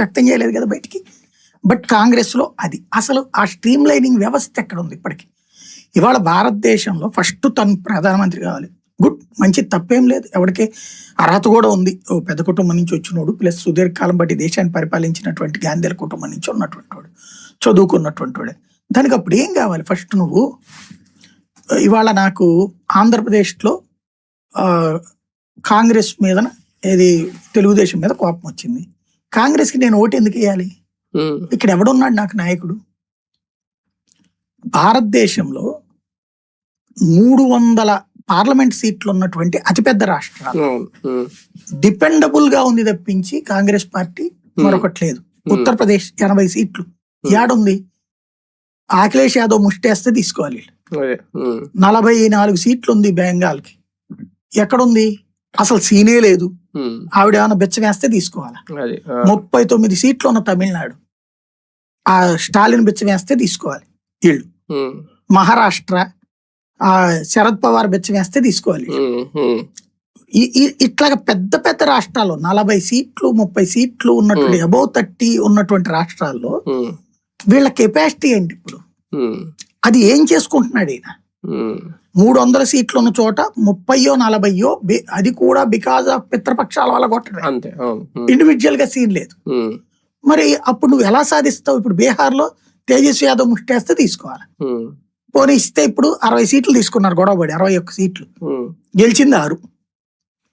వ్యక్తం చేయలేదు కదా బయటికి. బట్ కాంగ్రెస్లో అది. అసలు ఆ స్ట్రీమ్ లైనింగ్ వ్యవస్థ ఎక్కడ ఉంది ఇప్పటికి? ఇవాళ భారతదేశంలో ఫస్ట్ తను ప్రధానమంత్రి కావాలి. గుడ్. మంచి తప్పేం లేదు. ఎవరికి అర్హత కూడా ఉంది. ఓ పెద్ద కుటుంబం నుంచి వచ్చినోడు ప్లస్ సుదీర్ఘకాలం బట్టి దేశాన్ని పరిపాలించినటువంటి గాంధీల కుటుంబం నుంచి ఉన్నటువంటి వాడు చదువుకున్నటువంటి వాడు. దానికి అప్పుడు ఏం కావాలి? ఫస్ట్ నువ్వు ఇవాళ నాకు ఆంధ్రప్రదేశ్లో కాంగ్రెస్ మీద ఏది తెలుగుదేశం మీద కోపం వచ్చింది. కాంగ్రెస్కి నేను ఓటు ఎందుకు వేయాలి? ఇక్కడ ఎవడున్నాడు నాకు నాయకుడు? భారతదేశంలో మూడు వందల పార్లమెంట్ సీట్లు ఉన్నటువంటి అతిపెద్ద రాష్ట్రాలు. డిపెండబుల్గా ఉంది తప్పించి కాంగ్రెస్ పార్టీ మరొకటి లేదు. ఉత్తరప్రదేశ్ ఎనభై సీట్లు. ఏడుంది అఖిలేష్ యాదవ్ ముష్టేస్తే తీసుకోవాలి నలభై నాలుగు సీట్లు ఉంది బెంగాల్కి. ఎక్కడుంది? అసలు సీనే లేదు. ఆవిడ ఏమైనా బెచ్చ వేస్తే తీసుకోవాలి ముప్పై తొమ్మిది సీట్లు ఉన్న తమిళనాడు. ఆ స్టాలిన్ బెచ్చ వేస్తే తీసుకోవాలి వీళ్ళు. మహారాష్ట్ర ఆ శరద్ పవార్ బెచ్చ వేస్తే తీసుకోవాలి ఇట్లాగ పెద్ద పెద్ద రాష్ట్రాల్లో నలభై సీట్లు ముప్పై సీట్లు ఉన్నటువంటి అబౌవ్ థర్టీ ఉన్నటువంటి రాష్ట్రాల్లో వీళ్ళ కెపాసిటీ ఏంటి ఇప్పుడు? అది ఏం చేసుకుంటున్నాడు ఈయన? మూడు వందల సీట్లు ఉన్న చోట ముప్పయో నలభయో అది కూడా బికాజ్ ఆఫ్ పిత్రపక్షాల వల్ల కొట్టడం అంతే ఇండివిజువల్గా సీన్ లేదు. మరి అప్పుడు నువ్వు ఎలా సాధిస్తావు? ఇప్పుడు బీహార్లో తేజస్వి యాదవ్ ముష్టేస్తే తీసుకోవాలి. పోనీ ఇస్తే ఇప్పుడు అరవై సీట్లు తీసుకున్నారు గొడవపడి అరవై ఒక్క సీట్లు. గెలిచింది ఆరు.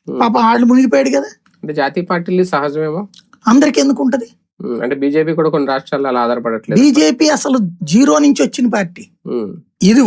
పాప వాళ్ళు మునిగిపోయాడు కదా. అంటే జాతీయ పార్టీలు సహజమేమో? అందరికి ఎందుకు ఉంటది అంటే బీజేపీ కూడా కొన్ని రాష్ట్రాల్లో అలా ఆధారపడట్లేదు. బీజేపీ అసలు జీరో నుంచి వచ్చిన పార్టీ. ఇది